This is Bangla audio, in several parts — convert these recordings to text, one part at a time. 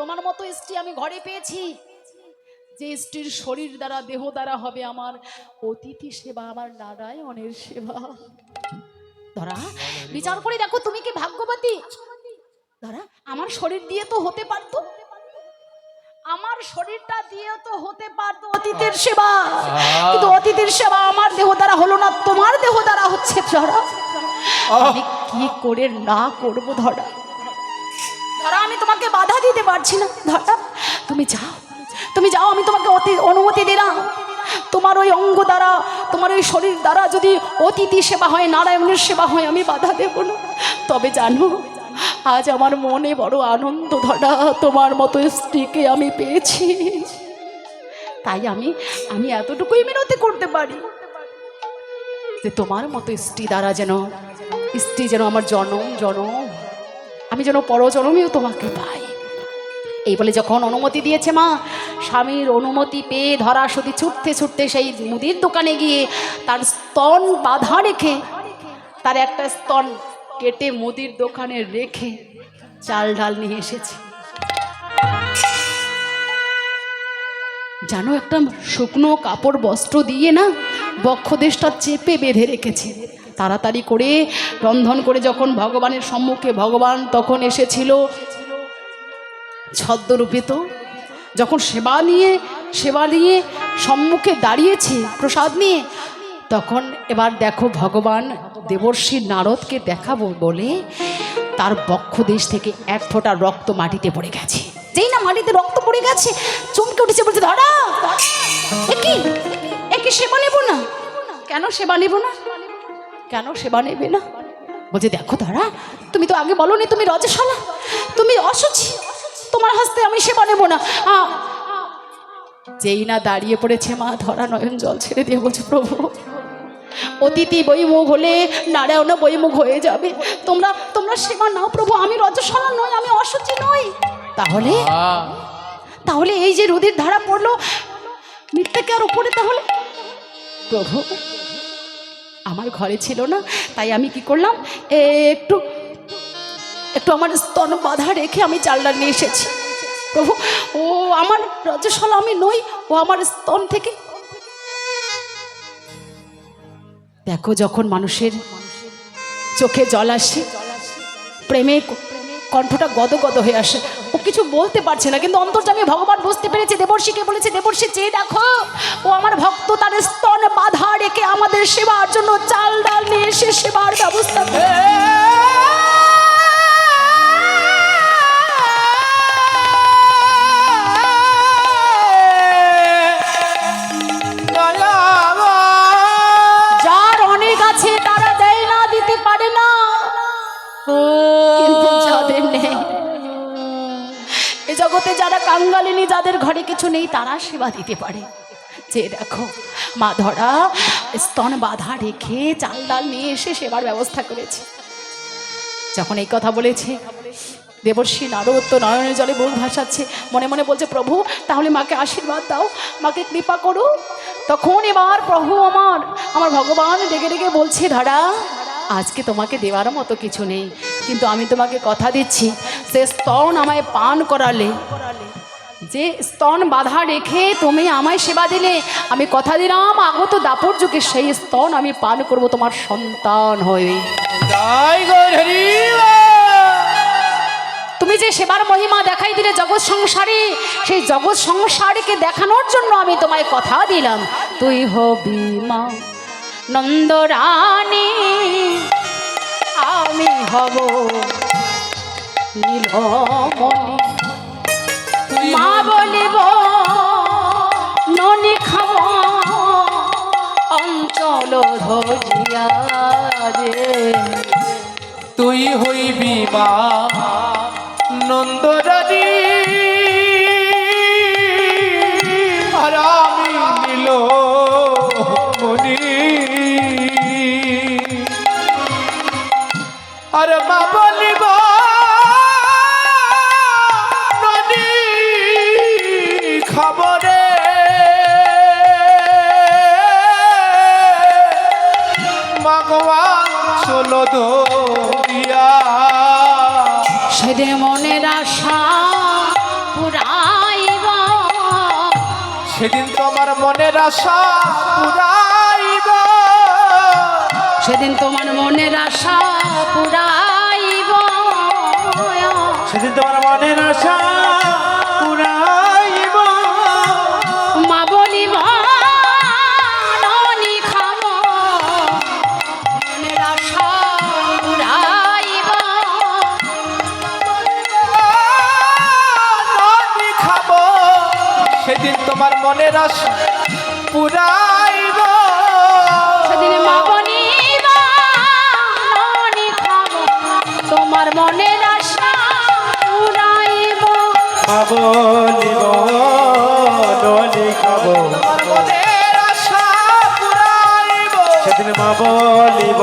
তোমার মতো স্ত্রী আমি ঘরে পেয়েছি। যে স্ত্রীর শরীর দ্বারা, দেহ দ্বারা হবে আমার অতিথি সেবা, আমার নারায়ণের সেবা। ধরা, বিচার করে দেখো তুমি কি ভাগ্যবতী? ধরা, আমার শরীর দিয়ে তো হতে পারতো। আমার শরীরটা দিয়ে তো হতে পারতো অতীতের সেবা। কিন্তু অতীতের সেবা আমার দেহ দ্বারা হলো না, তোমার দেহ দ্বারা হচ্ছে, ধরা। আমি কি করে না করব, ধরা? ধরা, আমি তোমাকে বাধা দিতে পারছি না। ধরা, তুমি যাও। তুমি যাও, আমি তোমাকে অতি অনুমতি দিলাম। তোমার ওই অঙ্গ দ্বারা, তোমার ওই শরীর দ্বারা যদি অতিথি সেবা হয়, নারায়ণের সেবা হয়, আমি বাধা দেব না। তবে জানো, আজ আমার মনে বড় আনন্দ ধরা তোমার মতো স্ত্রীকে আমি পেয়েছি। তাই আমি আমি এতটুকুই মিনতি করতে পারি যে তোমার মতো স্ত্রী দ্বারা যেন, স্ত্রী যেন আমার জনম জনম আমি যেন পরজনমেও তোমাকে পাই। এই বলে যখন অনুমতি দিয়েছে মা, স্বামীর অনুমতি পেয়ে ধরা সতী ছুটতে ছুটতে সেই মুদির দোকানে গিয়ে তার স্তন বাধা রেখে, তার একটা স্তন কেটে মুদির দোকানে রেখে চাল ডাল নিয়ে এসেছে। জানো একটা শুকনো কাপড় বস্ত্র দিয়ে না বক্ষদেশটা চেপে বেঁধে রেখেছে। তাড়াতাড়ি করে রন্ধন করে যখন ভগবানের সম্মুখে ভগবান তখন এসেছিল ছদ্মরূপে তো। যখন সেবা নিয়ে সেবা নিয়ে সম্মুখে দাঁড়িয়েছে, প্রসাদ নিয়ে, তখন এবার দেখো ভগবান দেবর্ষী নারদকে দেখাবো বলে তার বক্ষদেশ থেকে এক ফোঁটা রক্ত মাটিতে পড়ে গেছে। যেই না মাটিতে রক্ত পড়ে গেছে, চমকে উঠেছে, বলছে ধরা একই একই সেবা নেব না? কেন সেবা নেব না? কেন সেবা নেবে না? বলছে দেখো তারা তুমি তো আগে বলনি তুমি রজশালা তুমি অসুচি তোমার হাসতে আমি সেবা নেব না। যেই না দাঁড়িয়ে পড়েছে মা ধরা নয়ন জল ছেড়ে দিয়ে বলছে প্রভু অতিথি বইমুখ হলে নারায়ণ বইমুখ হয়ে যাবে। তোমরা তোমরা সেবা নাও প্রভু আমি রজশালা নই আমি অসুচি নই। তাহলে তাহলে এই যে রুদির ধারা পড়ল মিথ্যাকে আর উপরে তাহলে? প্রভু আমার ঘরে ছিল না, তাই আমি কি করলাম? একটু একটু আমার স্তন বাধা রেখে আমি চালটা নিয়ে এসেছি। প্রভু, ও আমার রজস্বলা, আমি নই, ও আমার স্তন থেকে। দেখো যখন মানুষের চোখে জল আসে, প্রেমে কণ্ঠটা গদ গদ হয়ে আসে। ও কিছু বলতে পারছে না, কিন্তু অন্তর্জামী ভগবান বুঝতে পেরেছে, দেবর্ষীকে বলেছে, দেবর্ষী চেয়ে দেখো, ও আমার ভক্ত, তার স্তন বাধা রেখে আমাদের সেবার জন্য চাল, ডাল নিয়ে এসে সেবার ব্যবস্থা যার অনেক আছে, তারা না, দিতে পারে না। জগতে যারা কাঙ্গালিনী, যাদের ঘরে কিছু নেই, তারা সেবা দিতে পারে। যে দেখো, মা ধরা, স্তন বাধা রেখে চাল ডাল নিয়ে এসে সেবার ব্যবস্থা করেছে। যখন এই কথা বলেছে, দেবর্ষী নারদ তো নয়নের জলে বুক ভাসাচ্ছে। মনে মনে বলছে, প্রভু, তাহলে মাকে আশীর্বাদ দাও, মাকে কৃপা করো। তখন এবার প্রভু আমার আমার ভগবান ডেকে ডেকে বলছে, ধরা আজকে তোমাকে দেওয়ার মতো কিছু নেই। কিন্তু আমি তোমাকে কথা দিচ্ছি সে স্তন আমায় পান করালে। যে স্তন বাধা রেখে তুমি আমায় সেবা দিলে আমি কথা দিলাম আগত দাপর যুগে সেই স্তন আমি পান করব তোমার সন্তান হয়ে। তুমি যে সেবার মহিমা দেখাই দিলে জগৎ সংসারে সেই জগৎ সংসারকে দেখানোর জন্য আমি তোমায় কথা দিলাম। তুই হবি মা নন্দরানী। হব নীলমণি মা বলিব ননি খাব অঞ্চল ধরিয়া রে তুই হইবি মা নন্দরানী। আরে মা বলিব নদী খবরে। সেদে মনের আশা পুরাইবা। সেদিন তোমার মনের আশা পুরা সেদিন তোমার মনের আশা পুরাইব। সেদিন তোমার মনের আশা পুরাইব। মা বলিব ননি খাব মনের আশা পুরাইব। খাব সেদিন তোমার মনের আশা খাব আশা পুরাইব। সেদিন মা বলিব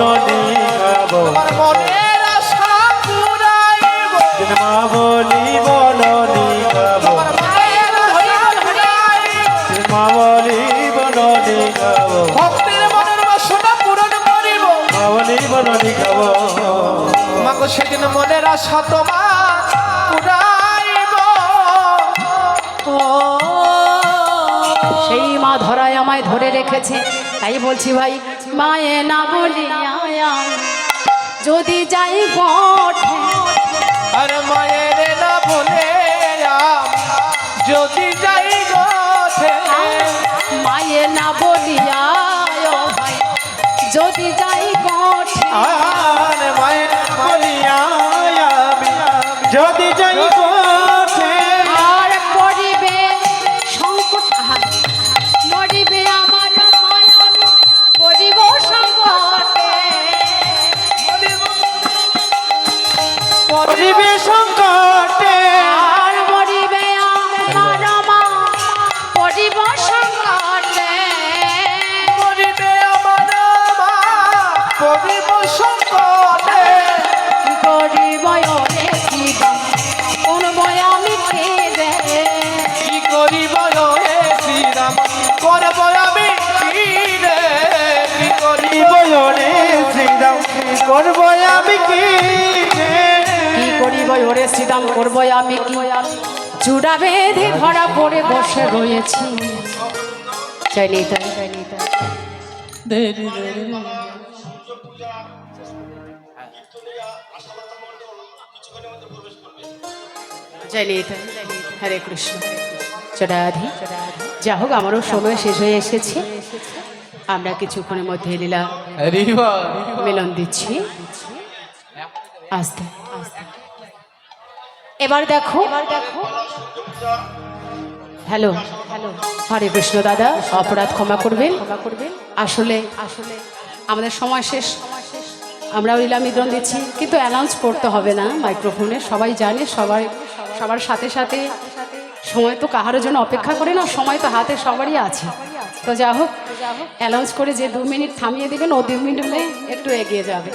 নলি খাব। সেদিন মা বলিব নলি খাব। মা বলিব নলি খাব। মা বলিব নলি খাব। মাগো সেদিন মনের আশা তোমার রেখেছে তাই বলছি ভাই মায়ে না বলি যদি যাই বটে। আর মায়ের না বলে যদি যাই গথে মায়ে না বলিয়া ভাই। যদি যাই গঠে পরিবে সংকটে। আর মরিবে আমার মা পড়িব সংকটে। করিবে আমার মা করিব সংকটে। করিব ওরে শিবা কোন বয় আমি খেয়ে কি করিব রে শ্রীরাম? করব আমি কি রে করিব বয়নে শ্রীরাম? করব আমি কি কি করিব ওরে শ্রীরাম করব আমি কি? চূড়া বেঁধে ধরা পড়ে বসে রয়েছি। চাইনি তাই হরে কৃষ্ণ। চড়াধি যা হোক আমারও সময় শেষ হয়ে এসেছে। আমরা কিছুক্ষণের মধ্যে লীলা মিলন দিচ্ছি। আস্তে। এবার দেখো। হ্যালো। হ্যালো। হরে কৃষ্ণ দাদা অপরাধ ক্ষমা করবেন। ক্ষমা করবেন। আসলে আসলে আমাদের সময় শেষ। আমরাও লীলা মিলন দিচ্ছি কিন্তু অ্যানাউন্স করতে হবে না মাইক্রোফোনে সবাই জানে সবাই সবার সাথে সাথে সময় তো কাহারও জন্য অপেক্ষা করে না সময় তো হাতে সবারই আছে। তো যা হোক অ্যানাউন্স করে যে দু মিনিট থামিয়ে দেবেন ও দু মিনিটে একটু এগিয়ে যাবে।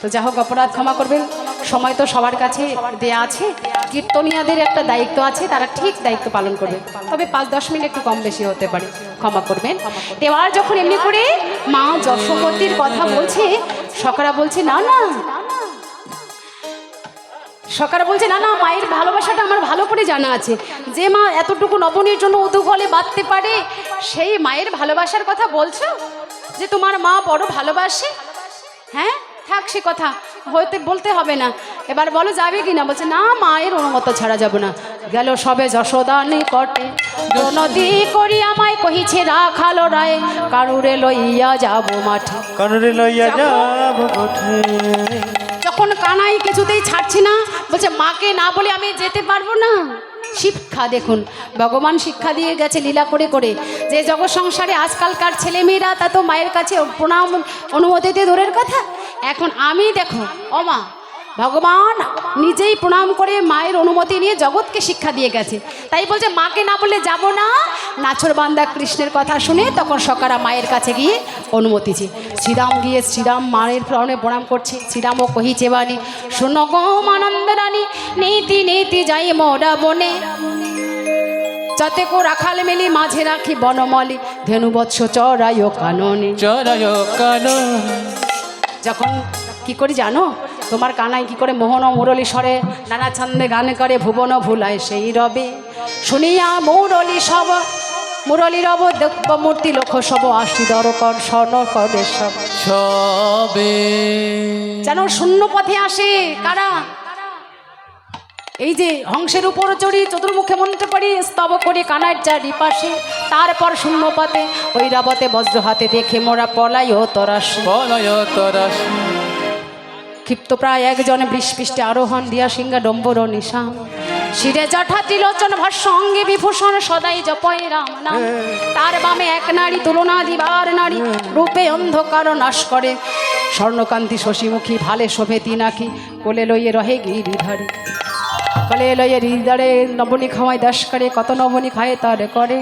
তো যা হোক অপরাধ ক্ষমা করবেন। সময় তো সবার কাছে দেয়া আছে। কীর্তনিয়াদের একটা দায়িত্ব আছে, তারা ঠিক দায়িত্ব পালন করবে। তবে পাঁচ দশ মিনিট একটু কম বেশি হতে পারে। ক্ষমা করবেন। এবার যখন এমনি করে মা যশোমতির কথা বলছে, সকারা বলছে, না না। সকারা বলছে, না না, মায়ের ভালোবাসাটা আমার ভালো করে জানা আছে। যে মা এতটুকু নবনীর জন্য উদুগলে বাঁধতে পারে, সেই মায়ের ভালোবাসার কথা বলছো? যে তোমার মা বড় ভালোবাসে? হ্যাঁ থাক সে কথা। হইতে বলতে হবে না। এবার বলো যাবে কি না বলছে না মায়ের অনুমত ছাড়া যাব না। গেল সবে যশোদা নিকটে নদী করি আমায় কহিছে রাখালো রায় কারুরে লইয়া যাব মাঠে। কানুরে লইয়া যাব। কোঠে যখন কানাই কিছুতেই ছাড়ছি না। বলছে, মাকে না বলে আমি যেতে পারব না? শিক্ষা দেখুন, ভগবান শিক্ষা দিয়ে গেছে লীলা করে করে। যে জগৎ সংসারে আজকালকার ছেলেমেয়েরা, তা তো মায়ের কাছে প্রণাম অনুমতিতে দূরের কথা। এখন আমি দেখো, ও মা ভগবান নিজেই প্রণাম করে মায়ের অনুমতি নিয়ে জগৎকে শিক্ষা দিয়ে গেছে। তাই বলছে মাকে না বলে যাব না। নাছর বান্দা কৃষ্ণের কথা শুনে তখন সকারা মায়ের কাছে গিয়ে অনুমতি চেয়ে শ্রীরাম গিয়ে শ্রীরাম মায়ের প্রণে প্রণাম করছে। শ্রীরামও কহিছে বাণী শোনো গম আনন্দ রানী নীতি নীতি যাই মোরা বনে। যাতে কো রাখাল মেলি মাঝে রাখি বনমলি। ধেনু বৎস চড়াই ও কাননে। চরয় কানো যখন কি করি জানো? তোমার কানায় কি করে মোহন ও মুরলী স্বরে? নানা ছন্দে গান করে ভুবন ভুলায় সেই রবে। শুনিয়া মৌরলি সব মুরলীর অবদেব মূর্তি লক্ষ সব আশি দরকর স্বর্ণ করে সব। সবে। যেন শূন্য পথে আসে কারা? এই যে হংসের উপর চড়ি চতুর্মুখে মন্ত্র পড়ি স্তব করি কানার চারি পাশে তারপর শূন্য পথে ওই রাবতে বজ্র হাতে দেখে মোরা পলাই ও তরাসে। বলয় তরস। ক্ষিপ্ত প্রায় একজন বৃষ্পৃষ্টে আরোহণ দিয়া সিংহা ডম্বর নিশাম শিরে জঠা ত্রিলোচন ভস্য অঙ্গে বিভূষণ সদাই জপয় রাম নাম। তার বামে এক নারী তুলনা দিবার নারী, রূপে অন্ধকার নাশ করে। স্বর্ণকান্তি শশীমুখী ভালে শোভে তিনাকি কোলে লইয়ে রহে গিরিধারে। কলে লইয়ে হৃদয়ে নবনী খাওয়ায় দাস করে, কত নবনী খায় তার করে।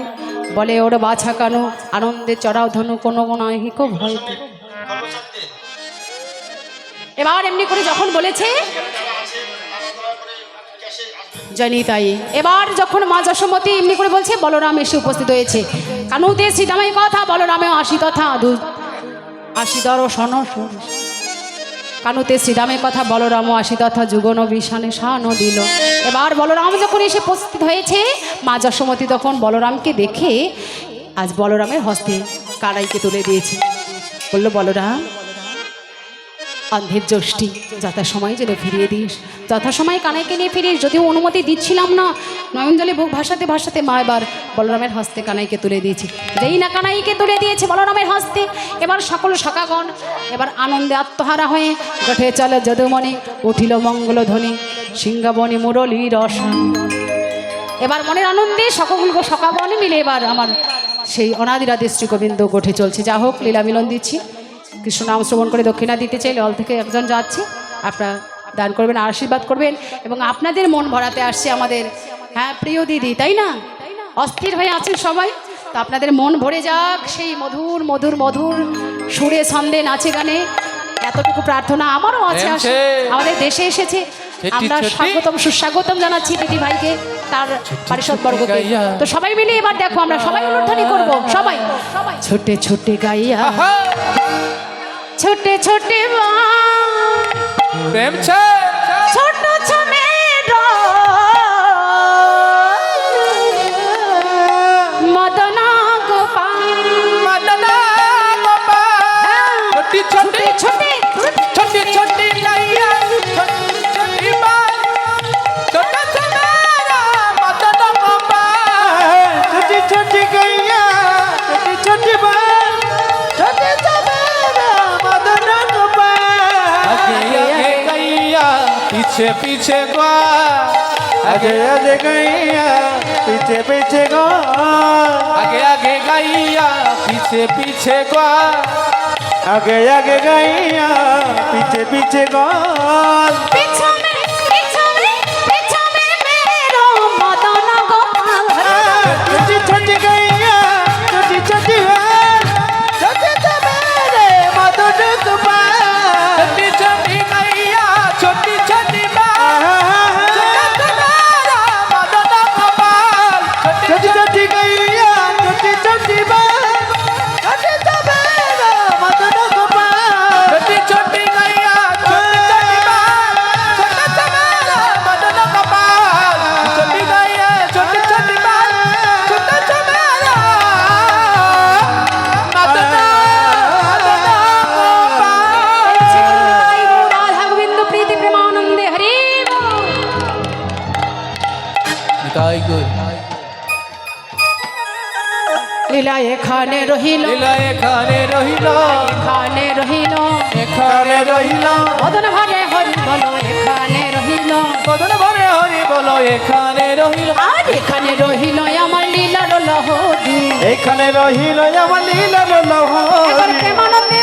বলে, ওর বাছা কানু, আনন্দে চড়াও ধনু, কোনো নাহিক ভয়। এবার এমনি করে যখন বলেছে জানি তাই এবার যখন মা যশোমতী এমনি করে বলছে, বলরাম এসে উপস্থিত হয়েছে। কানুতে সীতামাই কথা, বলরামেও আসি তথা আসি দর্শন কানুতে শ্রীরামের কথা, বলরামও আসি তথা যুগন বিষানে শানও দিল। এবার বলরাম যখন এসে উপস্থিত হয়েছে, মা যশোমতী তখন বলরামকে দেখে, আজ বলরামের হস্তে কারাইকে তুলে দিয়েছে। বলল, বলরাম অন্ধের জ্যোষ্ঠী যথাসময় যেন ফিরিয়ে দিস। যথাসময় কানাইকে নিয়ে ফিরিস। যদিও অনুমতি দিচ্ছিলাম না। নয়ন জলে বুক ভাসাতে ভাসাতে মা এবার বলরামের হস্তে কানাইকে তুলে দিয়েছে। যেই না কানাইকে তুলে দিয়েছে বলরামের হস্তে, এবার সকল সকাগণ এবার আনন্দে আত্মহারা হয়ে গঠে চলে যদুমণি, উঠিল মঙ্গল ধ্বনি সিংহাবনী মুরলী রস। এবার মনের আনন্দে সকল সকাবনে মিলে এবার আমার সেই অনাদিরাদি শ্রী গোবিন্দ গঠে চলছে। যা হোক লীলা মিলন দিচ্ছি। কৃষ্ণ নাম শ্রবণ করে দক্ষিণা দিতে চাইলে অল থেকে একজন যাচ্ছে। আপনারা দান করবেন আশীর্বাদ করবেন এবং আপনাদের মন ভরাতে আসছে আমাদের। হ্যাঁ প্রিয় দিদি তাই না? অস্থির হয়ে আছেন সবাই। তো আপনাদের মন ভরে যাক সেই মধুর মধুর মধুর সুরে ছন্দে নাচে গানে। এতটুকু প্রার্থনা আমারও আছে আমাদের দেশে এসেছে। আমরা। স্বাগতম সুস্বাগতম জানাচ্ছি দিদি ভাইকে তার পারিষদ বর্গকে তো সবাই মিলে এবার দেখো আমরা সবাই অনুধ্বনি করব। সবাই। সবাই ছোটে ছোটে গাইয়া। ছোটে ছোটে মা প্রেম ছে पीछे पीछे ग्वाल आगे आगे गैया पीछे पीछे गो आगे आगे गैया पीछे पीछे ग्वाल आगे आगे गैया पीछे पीछे गोल লীলা এখানে রহিল। লীলা এখানে রহিল। এখানে রহিল। এখানে রহিল। বদন ভরে হরি বলো এখানে রহিল। বদন ভরে হরি বলো এখানে রহিল। আর এখানে রহিল আমার লীলার লহরি। এখানে রহিল আমার লীলার এবার লহরী। প্রেমানন্দ